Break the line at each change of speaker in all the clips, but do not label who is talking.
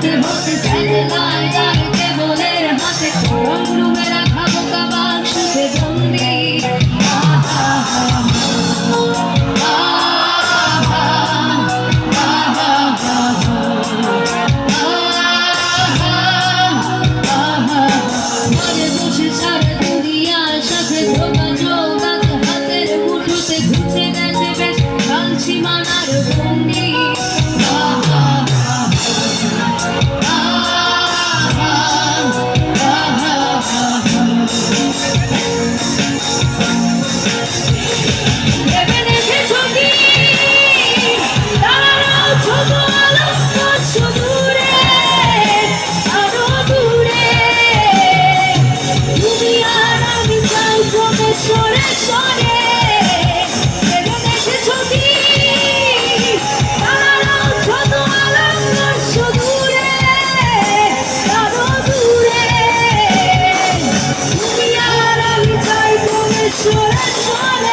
ভক্তি ভক্তি চাইতে পায় তার কেবলের হাতে ভুবনেশ্বরে সরে Sure, sure.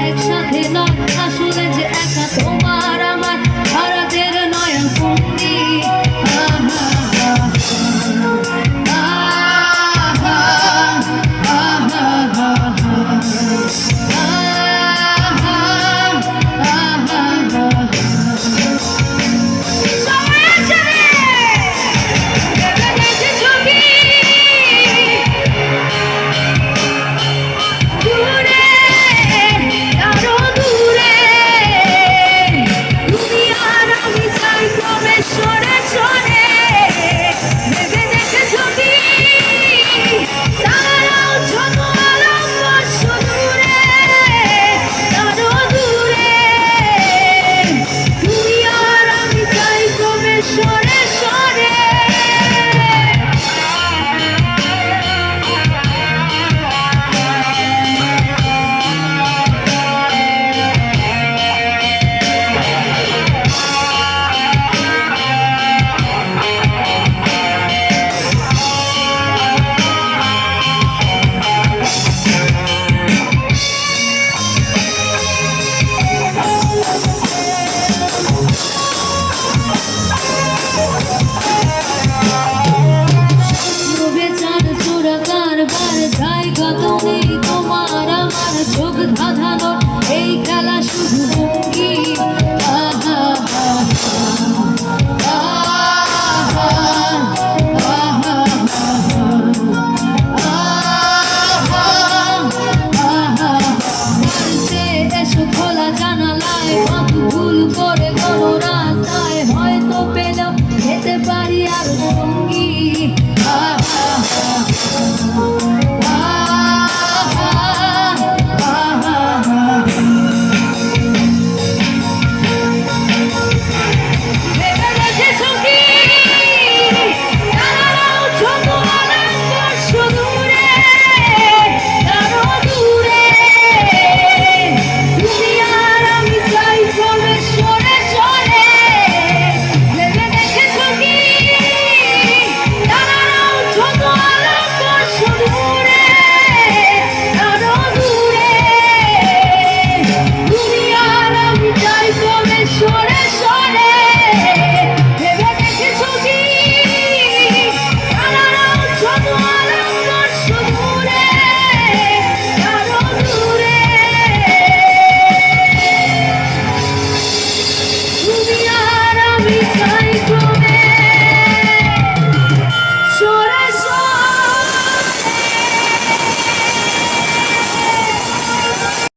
একসাথে নয় আসলে